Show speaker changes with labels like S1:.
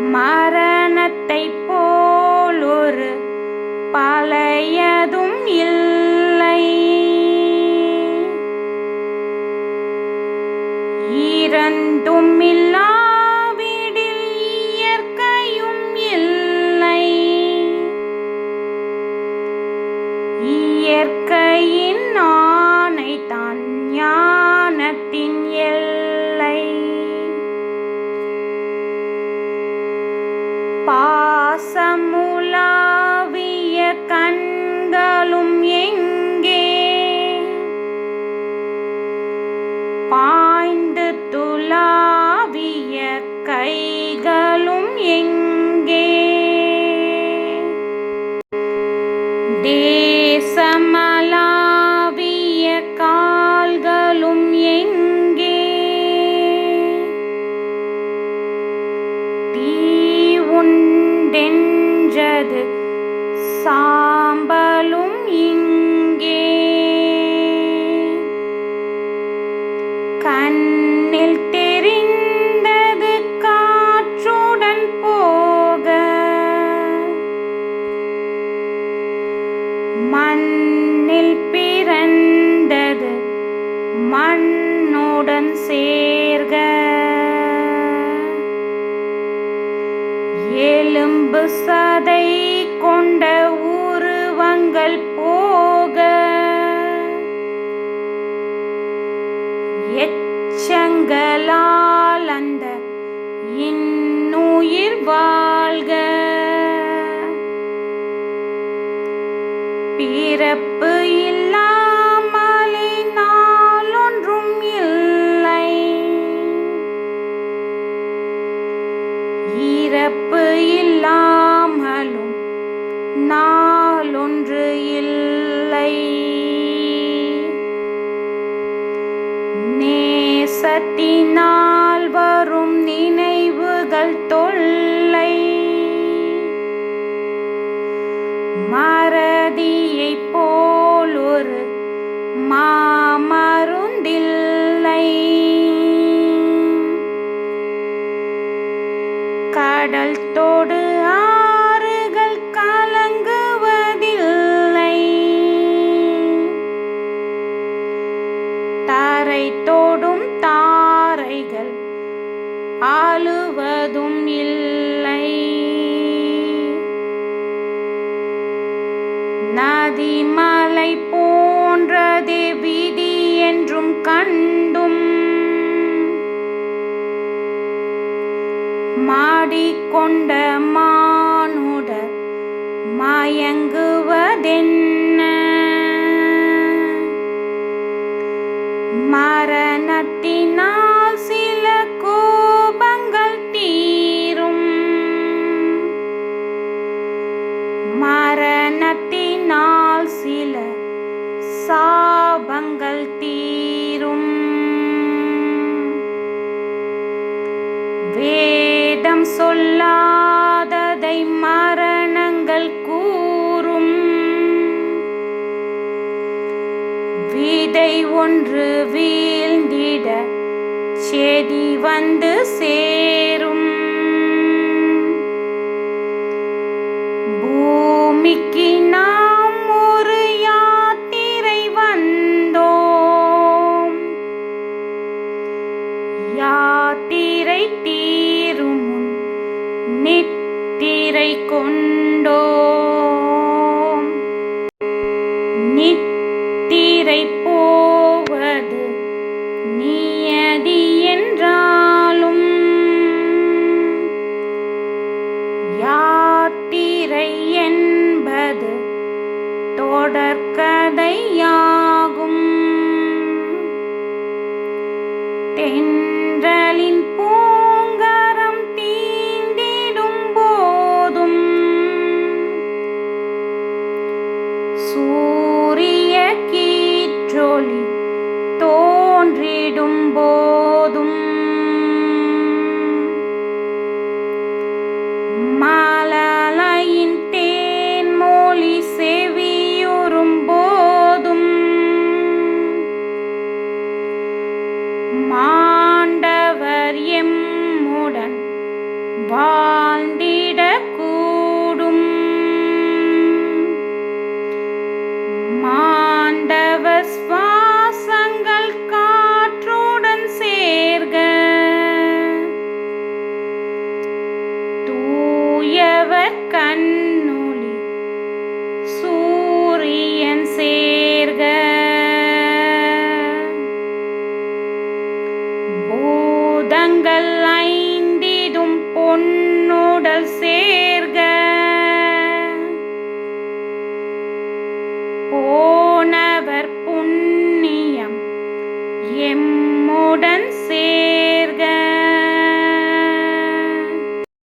S1: மரணத்தை போல் ஒரு பழையதும் இல்லை. இரண்டும் இல்லாவிடில் देशमा உடன் சேர்க. எலும்பு சதை கொண்ட உருவங்கள் போக. எச்சங்களால் அந்த இன்னுயிர் வாழ்க. பிறப்பு நேசத்தினால் வரும் நினைவுகள் தொல்லை. மறதியை போல் ஒரு மாமருந்தில்லை. கடல் தோடு ஆறுகள் கலங்குவதில்லை. தரை தொடும் ஆளுவதும் இல்லை. நதிமலை போன்றதே விதி என்றும் கண்டும். மாடிக்கொண்ட மானுட மயங்கு மரணத்தினால் சில சாபங்கள் தீரும். வேதம் சொல்லாததை மரணங்கள் கூறும். விதை ஒன்று வீழ்ந்திட செடி வந்து சே தொடர்கதையா? மாண்டவர் எம்முடன் வாழ்ந்திடக்கூடும்